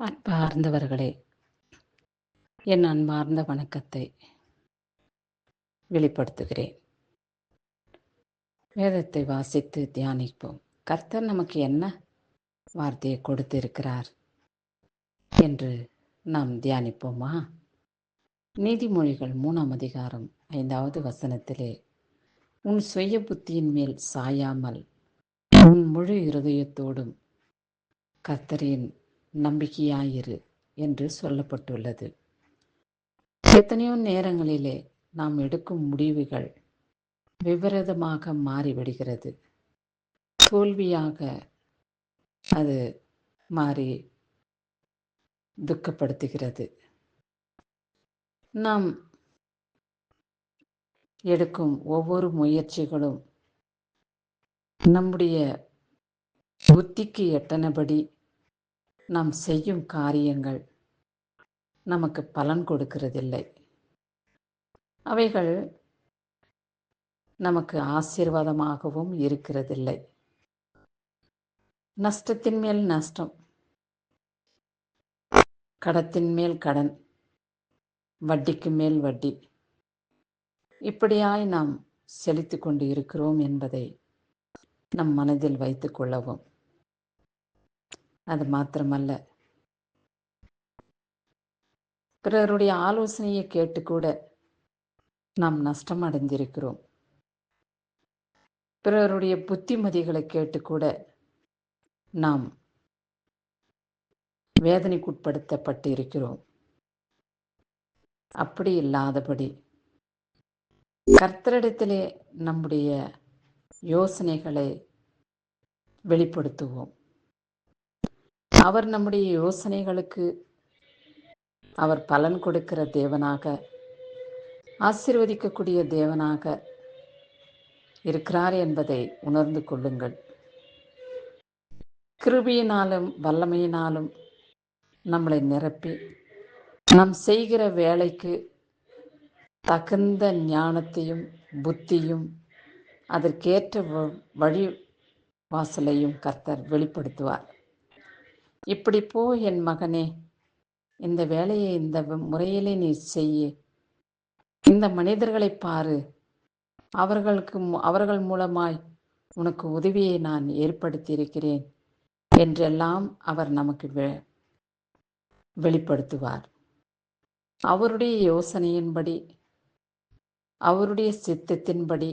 அன்பார்ந்தவர்களே என் அன்பார்ந்த வணக்கத்தை வெளிப்படுத்துகிறேன். வேதத்தை வாசித்து தியானிப்போம். கர்த்தர் நமக்கு என்ன வார்த்தையை கொடுத்திருக்கிறார் என்று நாம் தியானிப்போமா? நீதிமொழிகள் மூணாம் அதிகாரம் ஐந்தாவது வசனத்திலே உன் சுய புத்தியின் மேல் சாயாமல் உன் முழு இருதயத்தோடும் கர்த்தரின் நம்பிக்கையாயிரு என்று சொல்லப்பட்டுள்ளது. எத்தனையோ நேரங்களிலே நாம் எடுக்கும் முடிவுகள் விபரீதமாக மாறிவிடுகிறது. தோல்வியாக அது மாறி துக்கப்படுத்துகிறது. நாம் எடுக்கும் ஒவ்வொரு முயற்சிகளும் நம்முடைய புத்திக்கு எட்டனபடி நாம் செய்யும் காரியங்கள் நமக்கு பலன் கொடுக்கிறதில்லை. அவைகள் நமக்கு ஆசீர்வாதமாகவும் இருக்கிறதில்லை. நஷ்டத்தின் மேல் நஷ்டம் கடத்தின் மேல் கடன் வட்டிக்கு மேல் வட்டி இப்படியாய் நாம் செலுத்தி கொண்டு இருக்கிறோம் என்பதை நம் மனதில் வைத்துக் கொள்ளவும். அது மாத்திரமல்ல. பிறருடைய ஆலோசனையை கேட்டு கூட நாம் நஷ்டம் அடைந்திருக்கிறோம் பிறருடைய புத்திமதிகளை கேட்டு கூட நாம் வேதனைக்குட்படுத்தப்பட்டு இருக்கிறோம் அப்படி இல்லாதபடி கர்த்தரிடத்திலே நம்முடைய யோசனைகளை வெளிப்படுத்துவோம். அவர் நம்முடைய யோசனைகளுக்கு அவர் பலன் கொடுக்கிற தேவனாக ஆசிர்வதிக்கக்கூடிய தேவனாக இருக்கிறார் என்பதை உணர்ந்து கொள்ளுங்கள். கிருபியினாலும் வல்லமையினாலும் நம்மளை நிரப்பி நாம் செய்கிற வேலைக்கு தகுந்த ஞானத்தையும் புத்தியும் அதற்கேற்ற வழி வாசலையும் கர்த்தர் வெளிப்படுத்துவார். இப்படி போ என் மகனே. இந்த வேலையை இந்த முறையிலே நீ செய்ய. இந்த மனிதர்களை பாரு. அவர்களுக்கு அவர்கள் மூலமாய் உனக்கு உதவியை நான் ஏற்படுத்தி இருக்கிறேன் என்றெல்லாம் அவர் நமக்கு வெளிப்படுத்துவார். அவருடைய யோசனையின்படி அவருடைய சித்தத்தின்படி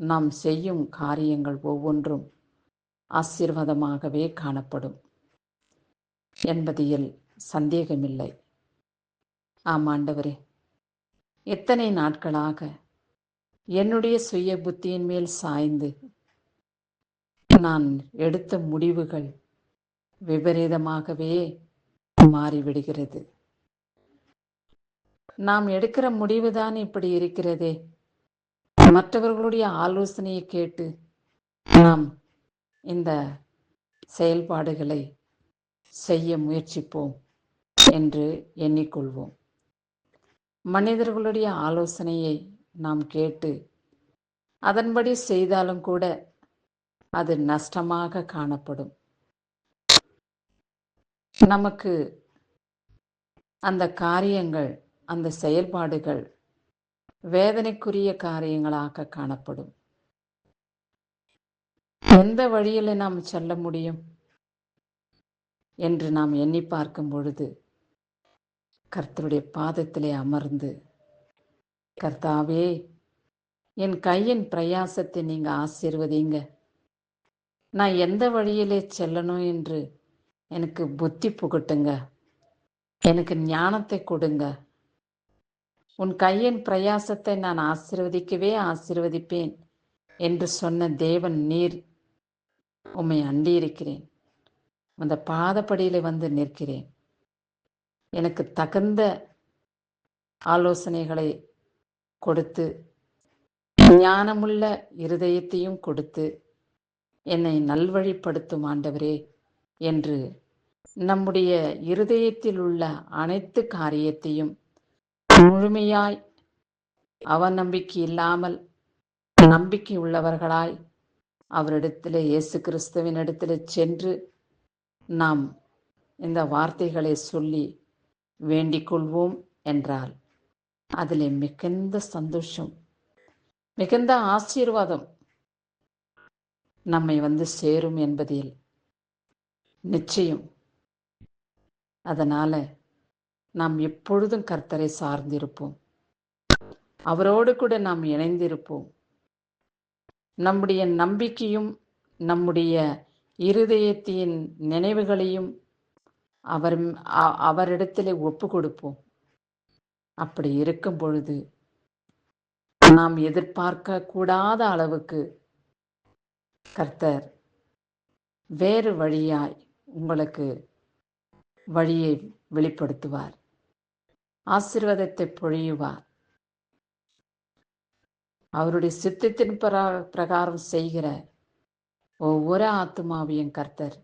நாம் செய்யும் காரியங்கள் ஒவ்வொன்றும் ஆசீர்வாதமாகவே காணப்படும். என்பதில் சந்தேகமில்லை. ஆமாண்டவரே எத்தனை நாட்களாக என்னுடைய சுய புத்தியின் மேல் சாய்ந்து நான் எடுத்த முடிவுகள் விபரீதமாகவே மாறிவிடுகிறது. நாம் எடுக்கிற முடிவுதான் இப்படி இருக்கிறதே. மற்றவர்களுடைய ஆலோசனையை கேட்டு நாம் இந்த செயல்பாடுகளை செய்ய முயற்சிப்போம் என்று எண்ணிக்கொள்வோம். மனிதர்களுடைய ஆலோசனையை நாம் கேட்டு அதன்படி செய்தாலும் கூட அது நஷ்டமாக காணப்படும். நமக்கு அந்த காரியங்கள் அந்த செயல்பாடுகள் வேதனைக்குரிய காரியங்களாக காணப்படும். எந்த வழியில் நாம் செல்ல முடியும்? என்று நாம் எண்ணி பார்க்கும் பொழுது கர்த்தருடைய பாதத்திலே அமர்ந்து கர்த்தாவே என் கையின் பிரயாசத்தை நீங்கள் ஆசீர்வதிங்க. நான் எந்த வழியிலே செல்லணும் என்று எனக்கு புத்தி புகட்டுங்க. எனக்கு ஞானத்தை கொடுங்க. உன் கையின் பிரயாசத்தை நான் ஆசிர்வதிக்கவே ஆசிர்வதிப்பேன் என்று சொன்ன தேவன் நீர் உம்மை அண்டியிருக்கிறேன். அந்த பாதப்படியில் வந்து நிற்கிறேன். எனக்கு தகுந்த ஆலோசனைகளை கொடுத்து ஞானமுள்ள இருதயத்தையும் கொடுத்து என்னை நல்வழிப்படுத்தும் ஆண்டவரே என்று நம்முடைய இருதயத்தில் உள்ள அனைத்து காரியத்தையும் முழுமையாய் அவநம்பிக்கை இல்லாமல் நம்பிக்கை உள்ளவர்களாய் அவரிடத்தில் இயேசு கிறிஸ்துவின் இடத்துல சென்று நாம் இந்த வார்த்தைகளை சொல்லி வேண்டிக் கொள்வோம் என்றால் அதில் மிகுந்த சந்தோஷம் மிகுந்த ஆசீர்வாதம் நம்மை வந்து சேரும் என்பதில் நிச்சயம். அதனால நாம் எப்பொழுதும் கர்த்தரை சார்ந்திருப்போம். அவரோடு கூட நாம் இணைந்திருப்போம். நம்முடைய நம்பிக்கையும் நம்முடைய இருதயத்தின் நினைவுகளையும் அவர் அவரிடத்தில் ஒப்பு கொடுப்போம் அப்படி இருக்கும் பொழுது நாம் எதிர்பார்க்க கூடாத அளவுக்கு கர்த்தர் வேறு வழியாய் உங்களுக்கு வழியை வெளிப்படுத்துவார். ஆசிர்வாதத்தை பொழியுவார். அவருடைய சித்தத்தின் பிரகாரம் செய்கிற ஒவ்வொரு ஆத்மாவையும் கர்த்தர்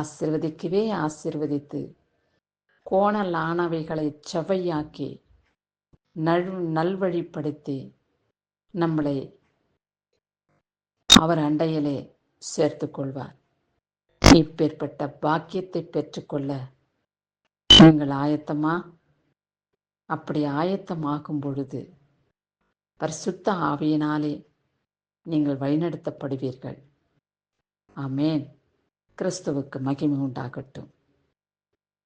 ஆசிர்வதிக்கவே ஆசிர்வதித்து கோணலானவைகளை செவ்வையாக்கி நல் நல்வழிப்படுத்தி நம்மளை அவர் அண்டையிலே சேர்த்து கொள்வார். இப்பேற்பட்ட பாக்கியத்தை பெற்றுக்கொள்ள நீங்கள் ஆயத்தமா? அப்படி ஆயத்தமாகும் பொழுது பரிசுத்த ஆவியினாலே நீங்கள் வழிநடத்தப்படுவீர்கள். ஆமேன். கிறிஸ்துவுக்கு மகிமை உண்டாகட்டும்.